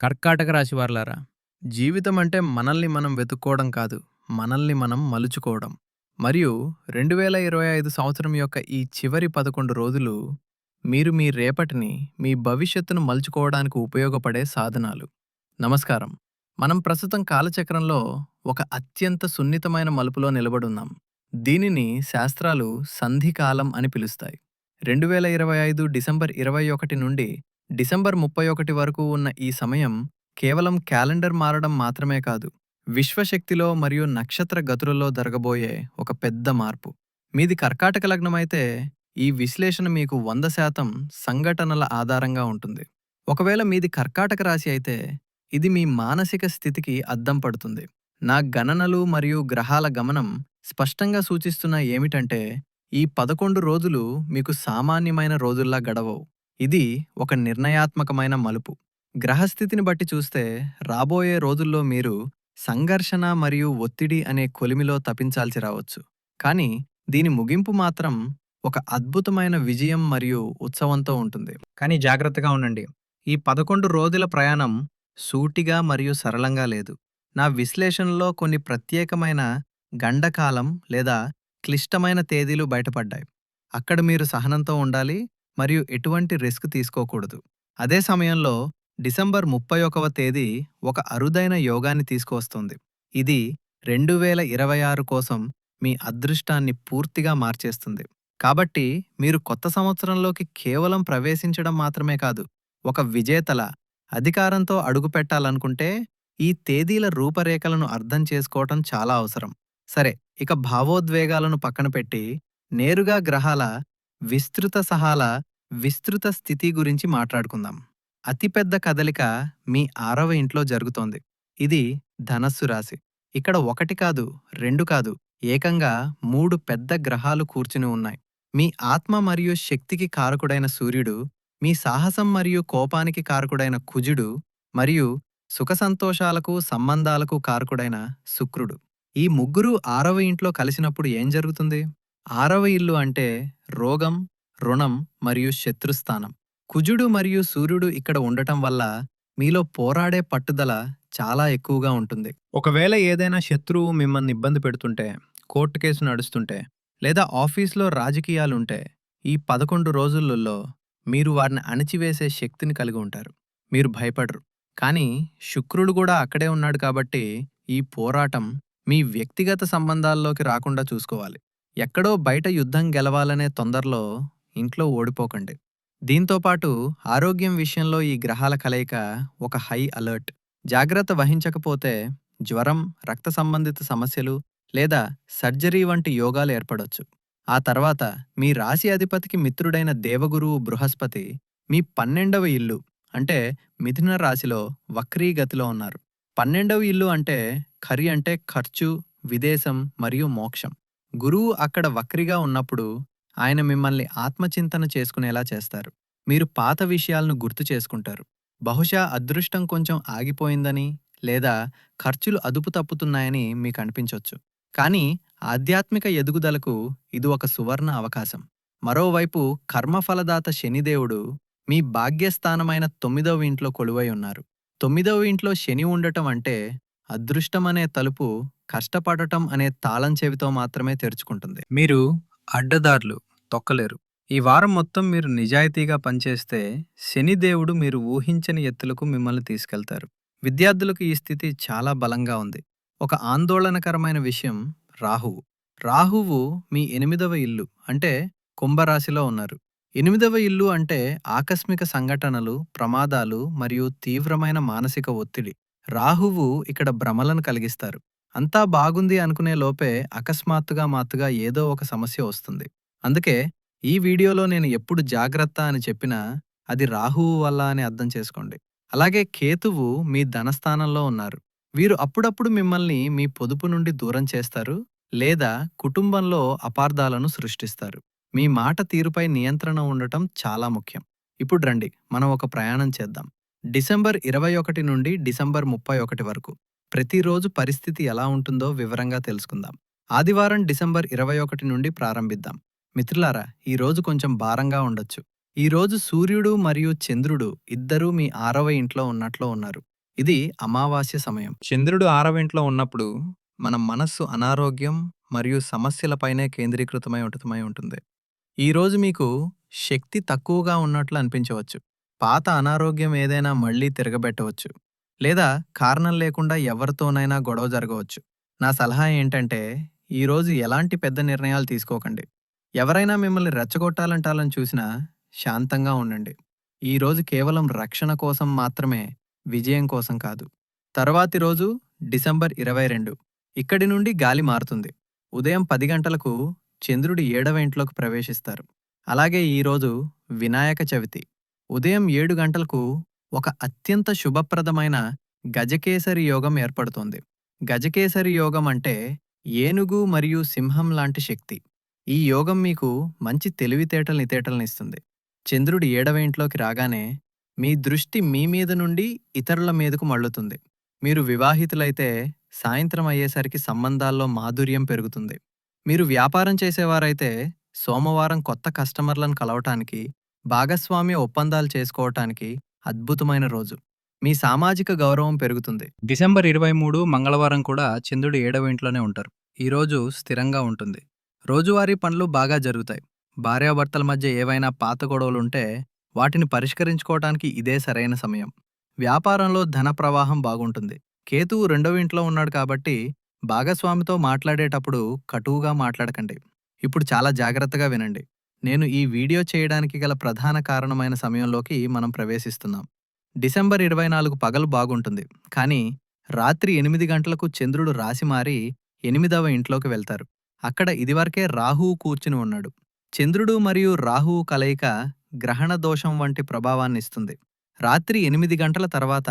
కర్కాటక రాశి వారలారా జీవితం అంటే మనల్ని మనం వెతుక్కోవడం కాదు మనల్ని మనం మలుచుకోవడం. మరియు రెండు వేల ఇరవై ఐదు సంవత్సరం యొక్క ఈ చివరి పదకొండు రోజులు మీరు మీ రేపటిని మీ భవిష్యత్తును మలుచుకోవడానికి ఉపయోగపడే సాధనాలు. నమస్కారం. మనం ప్రస్తుతం కాలచక్రంలో ఒక అత్యంత సున్నితమైన మలుపులో నిలబడున్నాం. దీనిని శాస్త్రాలు సంధికాలం అని పిలుస్తాయి. రెండు వేల ఇరవై ఐదు డిసెంబర్ ఇరవై ఒకటి నుండి డిసెంబర్ ముప్పై ఒకటి వరకు ఉన్న ఈ సమయం కేవలం క్యాలెండర్ మారడం మాత్రమే కాదు విశ్వశక్తిలో మరియు నక్షత్ర గతులలో జరగబోయే ఒక పెద్ద మార్పు. మీది కర్కాటక లగ్నమైతే ఈ విశ్లేషణ మీకు వంద శాతం సంఘటనల ఆధారంగా ఉంటుంది. ఒకవేళ మీది కర్కాటక రాశి అయితే ఇది మీ మానసిక స్థితికి అద్దం పడుతుంది. నా గణనలు మరియు గ్రహాల గమనం స్పష్టంగా సూచిస్తున్న ఏమిటంటే ఈ పదకొండు రోజులు మీకు సామాన్యమైన రోజుల్లా గడవవు. ఇది ఒక నిర్ణయాత్మకమైన మలుపు. గ్రహస్థితిని బట్టి చూస్తే రాబోయే రోజుల్లో మీరు సంఘర్షణ మరియు ఒత్తిడి అనే కొలిమిలో తపించాల్సి రావచ్చు. కానీ దీని ముగింపు మాత్రం ఒక అద్భుతమైన విజయం మరియు ఉత్సవంతో ఉంటుంది. కానీ జాగ్రత్తగా ఉండండి. ఈ పదకొండు రోజుల ప్రయాణం సూటిగా మరియు సరళంగా లేదు. నా విశ్లేషణలో కొన్ని ప్రత్యేకమైన గండకాలం లేదా క్లిష్టమైన తేదీలు బయటపడ్డాయి. అక్కడ మీరు సహనంతో ఉండాలి మరియు ఎటువంటి రిస్క్ తీసుకోకూడదు. అదే సమయంలో డిసెంబర్ ముప్పై ఒకవ తేదీ ఒక అరుదైన యోగాన్ని తీసుకువస్తుంది. ఇది రెండు వేల ఇరవై ఆరు కోసం మీ అదృష్టాన్ని పూర్తిగా మార్చేస్తుంది. కాబట్టి మీరు కొత్త సంవత్సరంలోకి కేవలం ప్రవేశించడం మాత్రమే కాదు ఒక విజేతల అధికారంతో అడుగుపెట్టాలనుకుంటే ఈ తేదీల రూపరేఖలను అర్థం చేసుకోవటం చాలా అవసరం. సరే ఇక భావోద్వేగాలను పక్కన పెట్టి నేరుగా గ్రహాల విస్తృత సహాల విస్తృత స్థితి గురించి మాట్లాడుకుందాం. అతిపెద్ద కదలిక మీ ఆరవ ఇంట్లో జరుగుతోంది. ఇది ధనస్సు రాశి. ఇక్కడ ఒకటి కాదు రెండు కాదు ఏకంగా మూడు పెద్ద గ్రహాలు కూర్చుని ఉన్నాయి. మీ ఆత్మ మరియు శక్తికి కారకుడైన సూర్యుడు మీ సాహసం మరియు కోపానికి కారకుడైన కుజుడు మరియు సుఖసంతోషాలకు సంబంధాలకు కారకుడైన శుక్రుడు. ఈ ముగ్గురు ఆరవ ఇంట్లో కలిసినప్పుడు ఏం జరుగుతుంది? ఆరవ ఇల్లు అంటే రోగం రుణం మరియు శత్రుస్థానం. కుజుడు మరియు సూర్యుడు ఇక్కడ ఉండటం వల్ల మీలో పోరాడే పట్టుదల చాలా ఎక్కువగా ఉంటుంది. ఒకవేళ ఏదైనా శత్రువు మిమ్మల్ని ఇబ్బంది పెడుతుంటే కోర్టు కేసు నడుస్తుంటే లేదా ఆఫీస్లో రాజకీయాలుంటే ఈ పదకొండు రోజులలో మీరు వారిని అణిచివేసే శక్తిని కలిగి ఉంటారు. మీరు భయపడరు. కానీ శుక్రుడు కూడా అక్కడే ఉన్నాడు కాబట్టి ఈ పోరాటం మీ వ్యక్తిగత సంబంధాల్లోకి రాకుండా చూసుకోవాలి. ఎక్కడో బయట యుద్ధం గెలవాలనే తొందరలో ఇంట్లో ఓడిపోకండి. దీంతోపాటు ఆరోగ్యం విషయంలో ఈ గ్రహాల కలయిక ఒక హై అలర్ట్. జాగ్రత్త వహించకపోతే జ్వరం రక్త సంబంధిత సమస్యలు లేదా సర్జరీ వంటి యోగాలు ఏర్పడొచ్చు. ఆ తర్వాత మీ రాశి అధిపతికి మిత్రుడైన దేవగురువు బృహస్పతి మీ పన్నెండవ ఇల్లు అంటే మిథున రాశిలో వక్రీ గతిలో ఉన్నారు. పన్నెండవ ఇల్లు అంటే ఖరి అంటే ఖర్చు విదేశం మరియు మోక్షం. గురువు అక్కడ వక్రిగా ఉన్నప్పుడు ఆయన మిమ్మల్ని ఆత్మచింతన చేసుకునేలా చేస్తారు. మీరు పాత విషయాలను గుర్తు చేసుకుంటారు. బహుశా అదృష్టం కొంచెం ఆగిపోయిందని లేదా ఖర్చులు అదుపు తప్పుతున్నాయని మీకు అనిపించవచ్చు కానీ ఆధ్యాత్మిక ఎదుగుదలకు ఇది ఒక సువర్ణ అవకాశం. మరోవైపు కర్మఫలదాత శనిదేవుడు మీ భాగ్యస్థానమైన తొమ్మిదవ ఇంట్లో కొలువై ఉన్నారు. తొమ్మిదవ ఇంట్లో శని ఉండటం అంటే అదృష్టమనే తలుపు కష్టపడటం అనే తాళం చెవితో మాత్రమే తెరుచుకుంటుంది. మీరు అడ్డదారులు తొక్కలేరు. ఈ వారం మొత్తం మీరు నిజాయితీగా పనిచేస్తే శనిదేవుడు మీరు ఊహించని ఎత్తులకు మిమ్మల్ని తీసుకెళ్తారు. విద్యార్థులకు ఈ స్థితి చాలా బలంగా ఉంది. ఒక ఆందోళనకరమైన విషయం రాహువు. రాహువు మీ ఎనిమిదవ ఇల్లు అంటే కుంభరాశిలో ఉన్నారు. ఎనిమిదవ ఇల్లు అంటే ఆకస్మిక సంఘటనలు ప్రమాదాలు మరియు తీవ్రమైన మానసిక ఒత్తిడి. రాహువు ఇక్కడ భ్రమలను కలిగిస్తారు. అంతా బాగుంది అనుకునే లోపే అకస్మాత్తుగా మాత్తుగా ఏదో ఒక సమస్య వస్తుంది. అందుకే ఈ వీడియోలో నేను ఎప్పుడు జాగ్రత్త అని చెప్పినా అది రాహువు వల్ల అని అర్థం చేసుకోండి. అలాగే కేతువు మీ ధనస్థానంలో ఉన్నారు. వీరు అప్పుడప్పుడు మిమ్మల్ని మీ పొదుపు నుండి దూరం చేస్తారు లేదా కుటుంబంలో అపార్థాలను సృష్టిస్తారు. మీ మాట తీరుపై నియంత్రణ ఉండటం చాలా ముఖ్యం. ఇప్పుడు రండి మనం ఒక ప్రయాణం చేద్దాం. డిసెంబర్ ఇరవై ఒకటి నుండి డిసెంబర్ ముప్పై ఒకటి వరకు. ప్రతిరోజు పరిస్థితి ఎలా ఉంటుందో వివరంగా తెలుసుకుందాం. ఆదివారం డిసెంబర్ ఇరవై ఒకటి నుండి ప్రారంభిద్దాం. మిత్రులారా ఈ రోజు కొంచెం భారంగా ఉండొచ్చు. ఈరోజు సూర్యుడు మరియు చంద్రుడు ఇద్దరూ మీ ఆరవ ఇంట్లో ఉన్నట్లు ఉన్నారు. ఇది అమావాస్య సమయం. చంద్రుడు ఆరవింట్లో ఉన్నప్పుడు మన మనస్సు అనారోగ్యం మరియు సమస్యలపైనే కేంద్రీకృతమై ఉంటుతమై ఉంటుంది. ఈరోజు మీకు శక్తి తక్కువగా ఉన్నట్లు అనిపించవచ్చు. పాత అనారోగ్యం ఏదైనా మళ్ళీ తిరగబెట్టవచ్చు. లేదా కారణం లేకుండా ఎవరితోనైనా గొడవ జరగవచ్చు. నా సలహా ఏంటంటే ఈరోజు ఎలాంటి పెద్ద నిర్ణయాలు తీసుకోకండి. ఎవరైనా మిమ్మల్ని రెచ్చగొట్టాలంటాలని చూసినా శాంతంగా ఉండండి. ఈరోజు కేవలం రక్షణ కోసం మాత్రమే విజయం కోసం కాదు. తర్వాతి రోజు డిసెంబర్ ఇరవై రెండు. ఇక్కడి నుండి గాలి మారుతుంది. ఉదయం పది గంటలకు చంద్రుడు ఏడవ ఇంట్లోకి ప్రవేశిస్తారు. అలాగే ఈరోజు వినాయక చవితి. ఉదయం ఏడు గంటలకు ఒక అత్యంత శుభప్రదమైన గజకేసరి యోగం ఏర్పడుతోంది. గజకేసరి యోగం అంటే ఏనుగు మరియు సింహం లాంటి శక్తి. ఈ యోగం మీకు మంచి తెలివితేటల్ని తేటలనిస్తుంది చంద్రుడు ఏడవ ఇంట్లోకి రాగానే మీ దృష్టి మీ మీద నుండి ఇతరుల మీదకు మళ్ళుతుంది. మీరు వివాహితులైతే సాయంత్రం అయ్యేసరికి సంబంధాల్లో మాధుర్యం పెరుగుతుంది. మీరు వ్యాపారం చేసేవారైతే సోమవారం కొత్త కస్టమర్లను కలవటానికి భాగస్వామ్య ఒప్పందాలు చేసుకోవటానికి అద్భుతమైన రోజు. మీ సామాజిక గౌరవం పెరుగుతుంది. డిసెంబర్ ఇరవై మూడు మంగళవారం కూడా చంద్రుడు ఏడవ ఇంట్లోనే ఉంటారు. ఈరోజు స్థిరంగా ఉంటుంది. రోజువారీ పనులు బాగా జరుగుతాయి. భార్యాభర్తల మధ్య ఏవైనా పాత గొడవలుంటే వాటిని పరిష్కరించుకోవటానికి ఇదే సరైన సమయం. వ్యాపారంలో ధన ప్రవాహం బాగుంటుంది. కేతువు రెండవ ఇంట్లో ఉన్నాడు కాబట్టి భాగస్వామితో మాట్లాడేటప్పుడు కటువుగా మాట్లాడకండి. ఇప్పుడు చాలా జాగ్రత్తగా వినండి. నేను ఈ వీడియో చేయడానికి గల ప్రధాన కారణమైన సమయంలోకి మనం ప్రవేశిస్తున్నాం. డిసెంబర్ ఇరవై నాలుగు పగలు బాగుంటుంది. కానీ రాత్రి ఎనిమిది గంటలకు చంద్రుడు రాసి మారి ఎనిమిదవ ఇంట్లోకి వెళ్తారు. అక్కడ ఇదివరకే రాహువు కూర్చుని ఉన్నాడు. చంద్రుడు మరియు రాహువు కలయిక గ్రహణ దోషం వంటి ప్రభావాన్ని ఇస్తుంది. రాత్రి ఎనిమిది గంటల తర్వాత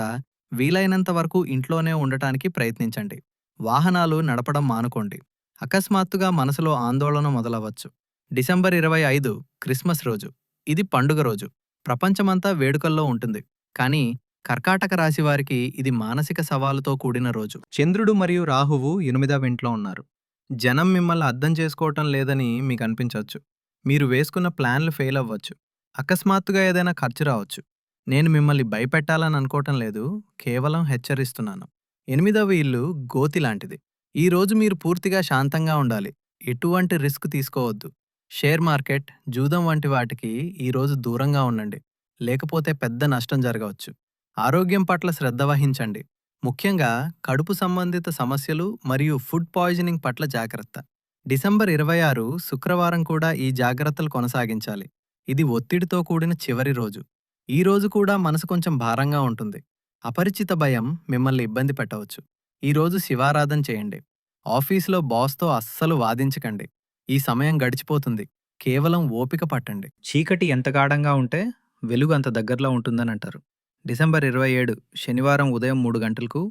వీలైనంత వరకు ఇంట్లోనే ఉండటానికి ప్రయత్నించండి. వాహనాలు నడపడం మానుకోండి. అకస్మాత్తుగా మనసులో ఆందోళన మొదలవచ్చు. డిసెంబర్ ఇరవై ఐదు క్రిస్మస్ రోజు. ఇది పండుగ రోజు. ప్రపంచమంతా వేడుకల్లో ఉంటుంది. కానీ కర్కాటక రాశి వారికి ఇది మానసిక సవాలుతో కూడిన రోజు. చంద్రుడు మరియు రాహువు ఎనిమిదవ ఇంట్లో ఉన్నారు. జనం మిమ్మల్ని అర్థం చేసుకోవటం లేదని మీకు అనిపించవచ్చు. మీరు వేసుకున్న ప్లాన్లు ఫెయిల్ అవ్వచ్చు. అకస్మాత్తుగా ఏదైనా ఖర్చు రావచ్చు. నేను మిమ్మల్ని భయపెట్టాలని అనుకోవటం లేదు. కేవలం హెచ్చరిస్తున్నాను. ఎనిమిదవ ఇల్లు గోతి లాంటిది. ఈ రోజు మీరు పూర్తిగా శాంతంగా ఉండాలి. ఎటువంటి రిస్క్ తీసుకోవద్దు. షేర్ మార్కెట్ జూదం వంటి వాటికి ఈరోజు దూరంగా ఉండండి. లేకపోతే పెద్ద నష్టం జరగవచ్చు. ఆరోగ్యం పట్ల శ్రద్ధ వహించండి. ముఖ్యంగా కడుపు సంబంధిత సమస్యలు మరియు ఫుడ్ పాయిజనింగ్ పట్ల జాగ్రత్త. డిసెంబర్ ఇరవై ఆరు శుక్రవారం కూడా ఈ జాగ్రత్తలు కొనసాగించాలి. ఇది ఒత్తిడితో కూడిన చివరి రోజు. ఈ రోజు కూడా మనసు కొంచెం భారంగా ఉంటుంది. అపరిచిత భయం మిమ్మల్ని ఇబ్బంది పెట్టవచ్చు. ఈరోజు శివారాధన చేయండి. ఆఫీసులో బాస్తో అస్సలు వాదించకండి. ఈ సమయం గడిచిపోతుంది. కేవలం ఓపిక పట్టండి. చీకటి ఎంత గాఢంగా ఉంటే వెలుగు అంత దగ్గరలో ఉంటుందని అంటారు డిసెంబర్ ఇరవై ఏడు శనివారం ఉదయం మూడు గంటలకు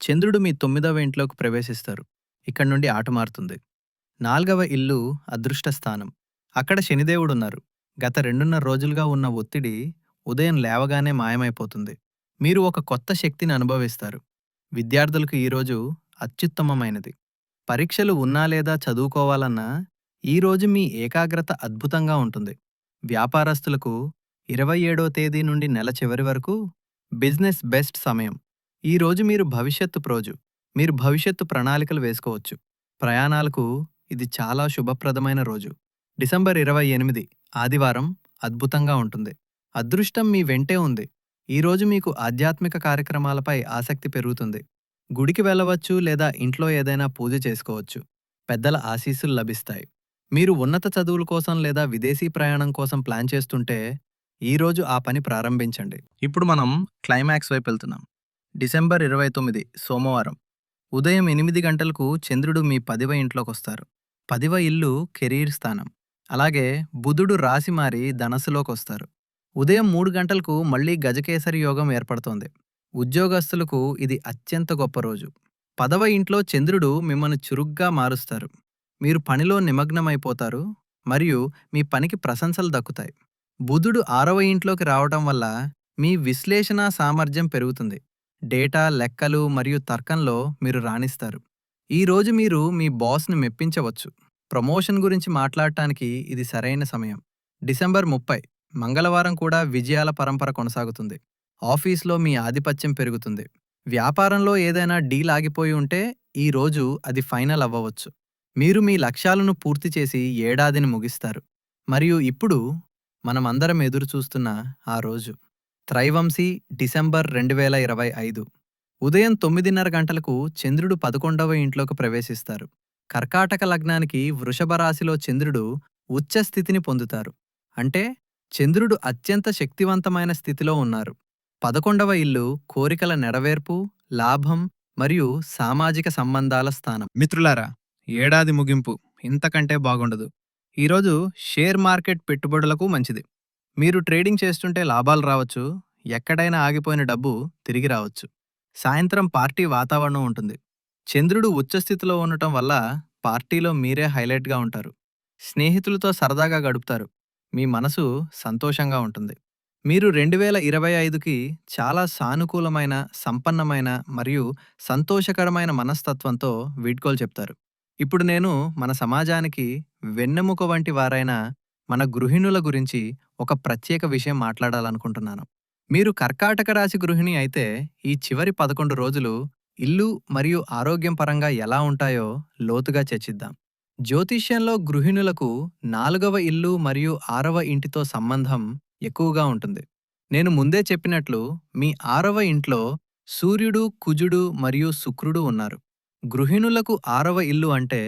చంద్రుడు మీ తొమ్మిదవ ఇంట్లోకి ప్రవేశిస్తారు. ఇక్కడి నుండి ఆట మారుతుంది. నాల్గవ ఇల్లు అదృష్ట స్థానం అక్కడ శనిదేవుడున్నారు. గత రెండున్నర రోజులుగా ఉన్న ఒత్తిడి ఉదయం లేవగానే మాయమైపోతుంది. మీరు ఒక కొత్త శక్తిని అనుభవిస్తారు. విద్యార్థులకు ఈరోజు అత్యుత్తమమైనది. పరీక్షలు ఉన్నా లేదా చదువుకోవాలన్నా ఈరోజు మీ ఏకాగ్రత అద్భుతంగా ఉంటుంది. వ్యాపారస్తులకు ఇరవై ఏడో తేదీ నుండి నెల చివరి వరకు బిజినెస్ బెస్ట్ సమయం. ఈరోజు మీరు భవిష్యత్తు ప్రోజు. మీరు భవిష్యత్తు ప్రణాళికలు వేసుకోవచ్చు. ప్రయాణాలకు ఇది చాలా శుభప్రదమైన రోజు. డిసెంబర్ ఇరవై ఎనిమిది ఆదివారం అద్భుతంగా ఉంటుంది. అదృష్టం మీ వెంటే ఉంది. ఈరోజు మీకు ఆధ్యాత్మిక కార్యక్రమాలపై ఆసక్తి పెరుగుతుంది. గుడికి వెళ్ళవచ్చు లేదా ఇంట్లో ఏదైనా పూజ చేసుకోవచ్చు. పెద్దల ఆశీస్సులు లభిస్తాయి. మీరు ఉన్నత చదువుల కోసం లేదా విదేశీ ప్రయాణం కోసం ప్లాన్ చేస్తుంటే ఈరోజు ఆ పని ప్రారంభించండి. ఇప్పుడు మనం క్లైమాక్స్ వైపు వెళ్తున్నాం. డిసెంబర్ ఇరవై తొమ్మిది సోమవారం. ఉదయం ఎనిమిది గంటలకు చంద్రుడు మీ పదివ ఇంట్లోకి వస్తారు పదివ ఇల్లు కెరీర్ స్థానం. అలాగే బుధుడు రాసి మారి ధనస్సులోకి వస్తారు ఉదయం మూడు గంటలకు మళ్ళీ గజకేసరి యోగం ఏర్పడుతోంది. ఉద్యోగస్తులకు ఇది అత్యంత గొప్ప రోజు. పదవ ఇంట్లో చంద్రుడు మిమ్మల్ని చురుగ్గా మారుస్తారు. మీరు పనిలో నిమగ్నమైపోతారు మరియు మీ పనికి ప్రశంసలు దక్కుతాయి. బుధుడు ఆరవ ఇంట్లోకి రావటం వల్ల మీ విశ్లేషణ సామర్థ్యం పెరుగుతుంది. డేటా లెక్కలు మరియు తర్కంలో మీరు రాణిస్తారు. ఈ రోజు మీరు మీ బాస్ని మెప్పించవచ్చు. ప్రమోషన్ గురించి మాట్లాడటానికి ఇది సరైన సమయం. డిసెంబర్ ముప్పై మంగళవారం కూడా విజయాల పరంపర కొనసాగుతుంది. ఆఫీస్లో మీ ఆధిపత్యం పెరుగుతుంది. వ్యాపారంలో ఏదైనా డీల్ ఆగిపోయి ఉంటే ఈ రోజు అది ఫైనల్ అవ్వవచ్చు. మీరు మీ లక్ష్యాలను పూర్తి చేసి ఏడాదిని ముగిస్తారు. మరియు ఇప్పుడు మనమందరం ఎదురుచూస్తున్న ఆ రోజు. త్రైవంశీ డిసెంబర్ రెండు వేల ఇరవై ఐదు. ఉదయం తొమ్మిదిన్నర గంటలకు చంద్రుడు పదకొండవ ఇంట్లోకి ప్రవేశిస్తారు. కర్కాటక లగ్నానికి వృషభ రాశిలో చంద్రుడు ఉచ్చస్థితిని పొందుతారు. అంటే చంద్రుడు అత్యంత శక్తివంతమైన స్థితిలో ఉన్నారు. పదకొండవ ఇల్లు కోరికల నెరవేర్పు లాభం మరియు సామాజిక సంబంధాల స్థానం. మిత్రులారా ఏడాది ముగింపు. ఇంతకంటే బాగుండదు. ఈరోజు షేర్ మార్కెట్ పెట్టుబడులకు మంచిది. మీరు ట్రేడింగ్ చేస్తుంటే లాభాలు రావచ్చు. ఎక్కడైనా ఆగిపోయిన డబ్బు తిరిగి రావచ్చు. సాయంత్రం పార్టీ వాతావరణం ఉంటుంది. చంద్రుడు ఉచ్చస్థితిలో ఉండటం వల్ల పార్టీలో మీరే హైలైట్గా ఉంటారు. స్నేహితులతో సరదాగా గడుపుతారు. మీ మనసు సంతోషంగా ఉంటుంది. మీరు రెండు వేల ఇరవై ఐదుకి చాలా సానుకూలమైన సంపన్నమైన మరియు సంతోషకరమైన మనస్తత్వంతో వీడ్కోలు చెప్తారు. ఇప్పుడు నేను మన సమాజానికి వెన్నెముక వంటి వారైన మన గృహిణుల గురించి ఒక ప్రత్యేక విషయం మాట్లాడాలనుకుంటున్నాను. మీరు కర్కాటక రాశి గృహిణి అయితే ఈ చివరి పదకొండు రోజులు ఇల్లు మరియు ఆరోగ్యం పరంగా ఎలా ఉంటాయో లోతుగా చర్చిద్దాం. జ్యోతిష్యంలో గృహిణులకు నాలుగవ ఇల్లు మరియు ఆరవ ఇంటితో సంబంధం ఎక్కువగా ఉంటుంది. నేను ముందే చెప్పినట్లు మీ ఆరవ ఇంట్లో సూర్యుడు కుజుడు మరియు శుక్రుడు ఉన్నారు. గృహిణులకు ఆరవ ఇల్లు అంటే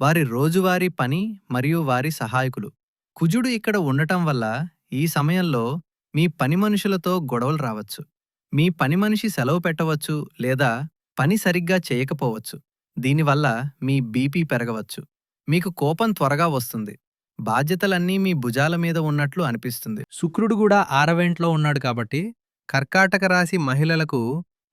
వారి రోజువారీ పని మరియు వారి సహాయకులు. కుజుడు ఇక్కడ ఉండటం వల్ల ఈ సమయంలో మీ పని మనుషులతో గొడవలు రావచ్చు. మీ పని మనిషి సెలవు పెట్టవచ్చు లేదా పని సరిగ్గా చేయకపోవచ్చు. దీనివల్ల మీ బీపీ పెరగవచ్చు. మీకు కోపం త్వరగా వస్తుంది. బాధ్యతలన్నీ మీ భుజాల మీద ఉన్నట్లు అనిపిస్తుంది. శుక్రుడు కూడా ఆరవేంట్లో ఉన్నాడు కాబట్టి కర్కాటక రాశి మహిళలకు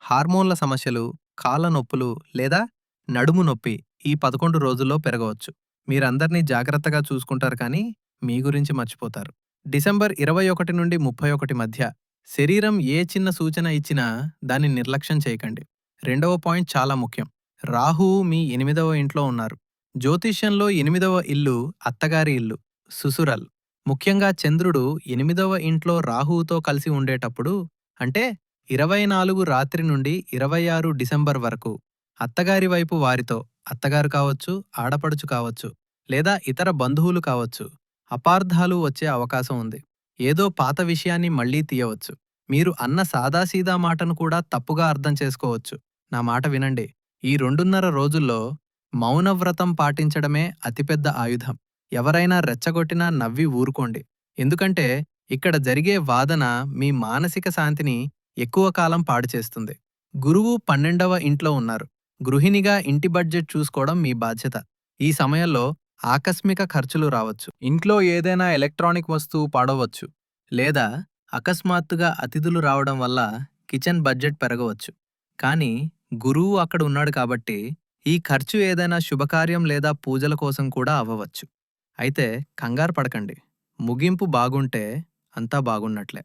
హార్మోన్ల సమస్యలు కాళ్ళ నొప్పులు లేదా నడుము నొప్పి ఈ పదకొండు రోజుల్లో పెరగవచ్చు. మీరందర్నీ జాగ్రత్తగా చూసుకుంటారు కానీ మీ గురించి మర్చిపోతారు. డిసెంబర్ ఇరవై ఒకటి నుండి ముప్పై ఒకటి మధ్య శరీరం ఏ చిన్న సూచన ఇచ్చినా దాన్ని నిర్లక్ష్యం చేయకండి. రెండవ పాయింట్ చాలా ముఖ్యం. రాహువు మీ ఎనిమిదవ ఇంట్లో ఉన్నారు. జ్యోతిష్యంలో ఎనిమిదవ ఇల్లు అత్తగారి ఇల్లు సుసురల్. ముఖ్యంగా చంద్రుడు ఎనిమిదవ ఇంట్లో రాహువుతో కలిసి ఉండేటప్పుడు అంటే ఇరవై నాలుగు రాత్రి నుండి ఇరవై ఆరు డిసెంబర్ వరకు అత్తగారి వైపు వారితో అత్తగారు కావచ్చు ఆడపడుచు కావచ్చు లేదా ఇతర బంధువులు కావచ్చు అపార్థాలు వచ్చే అవకాశం ఉంది. ఏదో పాత విషయాన్ని మళ్ళీ తీయవచ్చు. మీరు అన్న సాదాసీదా మాటను కూడా తప్పుగా అర్థం చేసుకోవచ్చు. నా మాట వినండి. ఈ రెండున్నర రోజుల్లో మౌనవ్రతం పాటించడమే అతిపెద్ద ఆయుధం. ఎవరైనా రెచ్చగొట్టినా నవ్వి ఊరుకోండి. ఎందుకంటే ఇక్కడ జరిగే వాదన మీ మానసిక శాంతిని ఎక్కువ కాలం పాడుచేస్తుంది. గురువు పన్నెండవ ఇంట్లో ఉన్నారు. గృహిణిగా ఇంటి బడ్జెట్ చూసుకోవడం మీ బాధ్యత. ఈ సమయంలో ఆకస్మిక ఖర్చులు రావచ్చు. ఇంట్లో ఏదైనా ఎలక్ట్రానిక్ వస్తువు పాడవచ్చు. లేదా అకస్మాత్తుగా అతిథులు రావడం వల్ల కిచెన్ బడ్జెట్ పెరగవచ్చు. కానీ గురువు అక్కడ ఉన్నాడు కాబట్టి ఈ ఖర్చు ఏదైనా శుభకార్యం లేదా పూజల కోసం కూడా అవ్వవచ్చు. అయితే కంగారు పడకండి. ముగింపు బాగుంటే అంతా బాగున్నట్లే.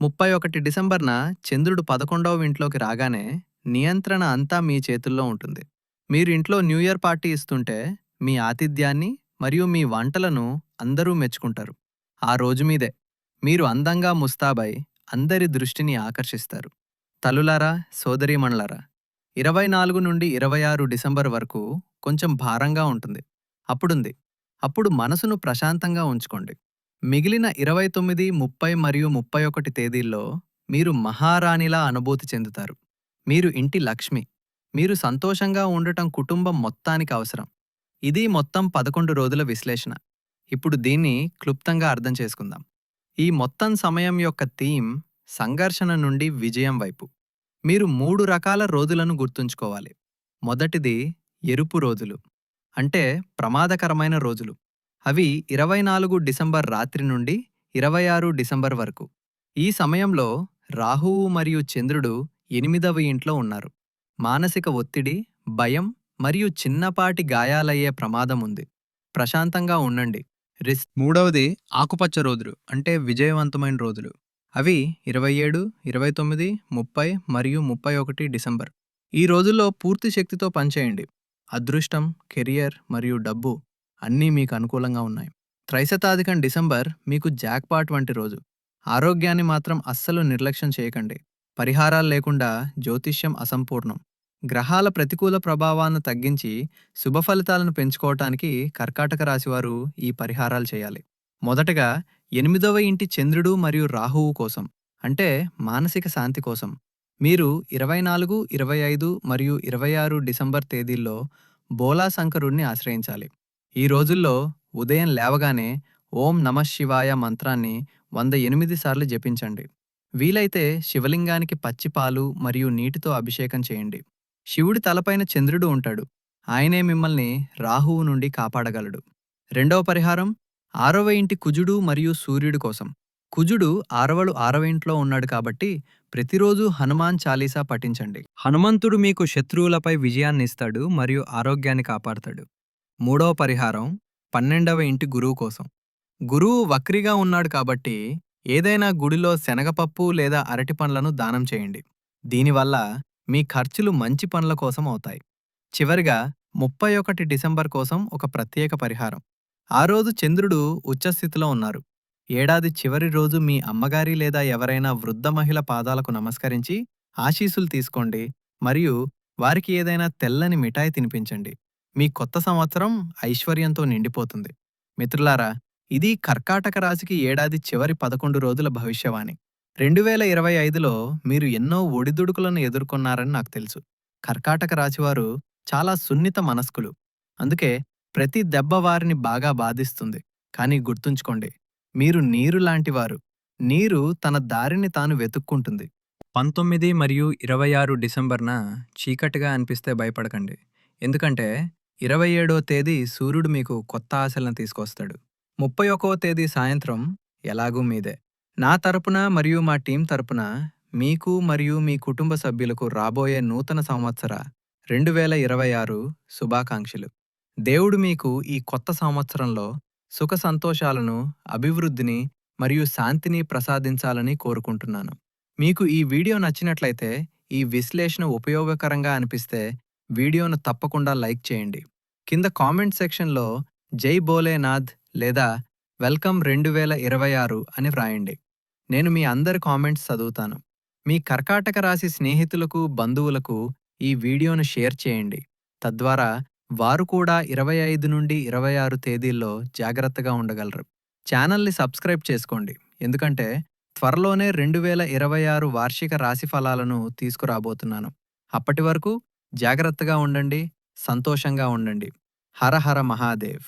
ముప్పై ఒకటి డిసెంబర్న చంద్రుడు పదకొండవ ఇంట్లోకి రాగానే నియంత్రణ అంతా మీ చేతుల్లో ఉంటుంది. మీరు ఇంట్లో న్యూ ఇయర్ పార్టీ ఇస్తుంటే మీ ఆతిథ్యాన్ని మరియు మీ వంటలను అందరూ మెచ్చుకుంటారు. ఆ రోజు మీదే. మీరు అందంగా ముస్తాబై అందరి దృష్టిని ఆకర్షిస్తారు. తలులారా సోదరీమణులారా ఇరవై నాలుగు నుండి ఇరవై ఆరు డిసెంబర్ వరకు కొంచెం భారంగా ఉంటుంది. అప్పుడుంది. అప్పుడు మనసును ప్రశాంతంగా ఉంచుకోండి. మిగిలిన ఇరవై తొమ్మిది ముప్పై మరియు ముప్పై ఒకటి తేదీల్లో మీరు మహారాణిలా అనుభూతి చెందుతారు. మీరు ఇంటి లక్ష్మి. మీరు సంతోషంగా ఉండటం కుటుంబం మొత్తానికి అవసరం. ఇది మొత్తం పదకొండు రోజుల విశ్లేషణ. ఇప్పుడు దీన్ని క్లుప్తంగా అర్థం చేసుకుందాం. ఈ మొత్తం సమయం యొక్క థీమ్ సంఘర్షణ నుండి విజయం వైపు. మీరు మూడు రకాల రోజులను గుర్తుంచుకోవాలి. మొదటిది ఎరుపు రోజులు. అంటే ప్రమాదకరమైన రోజులు. అవి ఇరవై నాలుగు డిసెంబర్ రాత్రి నుండి ఇరవై ఆరు డిసెంబర్ వరకు. ఈ సమయంలో రాహువు మరియు చంద్రుడు ఎనిమిదవ ఇంట్లో ఉన్నారు. మానసిక ఒత్తిడి భయం మరియు చిన్నపాటి గాయాలయ్యే ప్రమాదం ఉంది. ప్రశాంతంగా ఉండండి. రిస్క్ మూడవది ఆకుపచ్చ రోజులు అంటే విజయవంతమైన రోజులు. అవి ఇరవై ఏడు ఇరవై తొమ్మిది ముప్పై మరియు ముప్పై ఒకటి డిసెంబర్. ఈ రోజుల్లో పూర్తి శక్తితో పనిచేయండి. అదృష్టం కెరియర్ మరియు డబ్బు అన్నీ మీకు అనుకూలంగా ఉన్నాయి. త్రైశతాధికం డిసెంబర్ మీకు జాక్పాట్ వంటి రోజు. ఆరోగ్యాన్ని మాత్రం అస్సలు నిర్లక్ష్యం చేయకండి. పరిహారాలు లేకుండా జ్యోతిష్యం అసంపూర్ణం. గ్రహాల ప్రతికూల ప్రభావాన్ని తగ్గించి శుభ ఫలితాలను పెంచుకోవటానికి కర్కాటక రాశివారు ఈ పరిహారాలు చేయాలి. మొదటగా ఎనిమిదవ ఇంటి చంద్రుడు మరియు రాహువు కోసం అంటే మానసిక శాంతి కోసం. మీరు ఇరవై నాలుగు ఇరవై ఐదు మరియు ఇరవై ఆరు డిసెంబర్ తేదీల్లో బోలా శంకరుణ్ణి ఆశ్రయించాలి. ఈ రోజుల్లో ఉదయం లేవగానే ఓం నమ శివాయ మంత్రాన్ని వంద ఎనిమిది సార్లు జపించండి. వీలైతే శివలింగానికి పచ్చిపాలు మరియు నీటితో అభిషేకం చేయండి. శివుడి తలపైన చంద్రుడు ఉంటాడు. ఆయనే మిమ్మల్ని రాహువు నుండి కాపాడగలడు. రెండవ పరిహారం ఆరవ ఇంటి కుజుడు మరియు సూర్యుడి కోసం. కుజుడు ఆరవలు ఆరవ ఇంట్లో ఉన్నాడు కాబట్టి ప్రతిరోజు హనుమాన్ చాలీసా పఠించండి. హనుమంతుడు మీకు శత్రువులపై విజయాన్ని ఇస్తాడు మరియు ఆరోగ్యాన్ని కాపాడతాడు. మూడవ పరిహారం పన్నెండవ ఇంటి గురువు కోసం. గురువు వక్రిగా ఉన్నాడు కాబట్టి ఏదైనా గుడిలో శనగపప్పు లేదా అరటి పండ్లను దానం చేయండి. దీనివల్ల మీ ఖర్చులు మంచి పనుల కోసం అవుతాయి. చివరిగా ముప్పై ఒకటి డిసెంబర్ కోసం ఒక ప్రత్యేక పరిహారం. ఆ రోజు చంద్రుడు ఉచ్చస్థితిలో ఉన్నారు. ఏడాది చివరి రోజు మీ అమ్మగారి లేదా ఎవరైనా వృద్ధ మహిళ పాదాలకు నమస్కరించి ఆశీస్సులు తీసుకోండి మరియు వారికి ఏదైనా తెల్లని మిఠాయి తినిపించండి. మీ కొత్త సంవత్సరం ఐశ్వర్యంతో నిండిపోతుంది. మిత్రులారా ఇది కర్కాటక రాశికి ఏడాది చివరి పదకొండు రోజుల భవిష్యవాణి. రెండు వేల ఇరవై ఐదులో మీరు ఎన్నో ఒడిదుడుకులను ఎదుర్కొన్నారని నాకు తెలుసు. కర్కాటక రాశివారు చాలా సున్నిత మనస్కులు. అందుకే ప్రతి దెబ్బ వారిని బాగా బాధిస్తుంది. కానీ గుర్తుంచుకోండి మీరు నీరు లాంటివారు. నీరు తన దారిని తాను వెతుక్కుంటుంది. పంతొమ్మిది మరియు ఇరవై ఆరు డిసెంబర్న చీకటిగా అనిపిస్తే భయపడకండి. ఎందుకంటే ఇరవై ఏడో తేదీ సూర్యుడు మీకు కొత్త ఆశలను తీసుకొస్తాడు. ముప్పై ఒకవ తేదీ సాయంత్రం ఎలాగూ మీదే. నా తరపున మరియు మా టీం తరపున మీకు మరియు మీ కుటుంబ సభ్యులకు రాబోయే నూతన సంవత్సర రెండు వేల ఇరవై ఆరు శుభాకాంక్షలు. దేవుడు మీకు ఈ కొత్త సంవత్సరంలో సుఖ సంతోషాలను అభివృద్ధిని మరియు శాంతిని ప్రసాదించాలని కోరుకుంటున్నాను. మీకు ఈ వీడియో నచ్చినట్లయితే ఈ విశ్లేషణ ఉపయోగకరంగా అనిపిస్తే వీడియోను తప్పకుండా లైక్ చేయండి. కింద కామెంట్ సెక్షన్లో జై భోలేనాథ్ లేదా వెల్కమ్ రెండు వేల ఇరవై ఆరు అని వ్రాయండి. నేను మీ అందరి కామెంట్స్ చదువుతాను. మీ కర్కాటక రాశి స్నేహితులకు బంధువులకు ఈ వీడియోను షేర్ చేయండి. తద్వారా వారు కూడా ఇరవై ఐదు నుండి ఇరవై ఆరు తేదీల్లో జాగ్రత్తగా ఉండగలరు. ఛానల్ని సబ్స్క్రైబ్ చేసుకోండి. ఎందుకంటే త్వరలోనే రెండు వేల ఇరవై ఆరు వార్షిక రాశి ఫలాలను తీసుకురాబోతున్నాను. అప్పటి వరకు జాగ్రత్తగా ఉండండి సంతోషంగా ఉండండి. హర హర మహాదేవ్.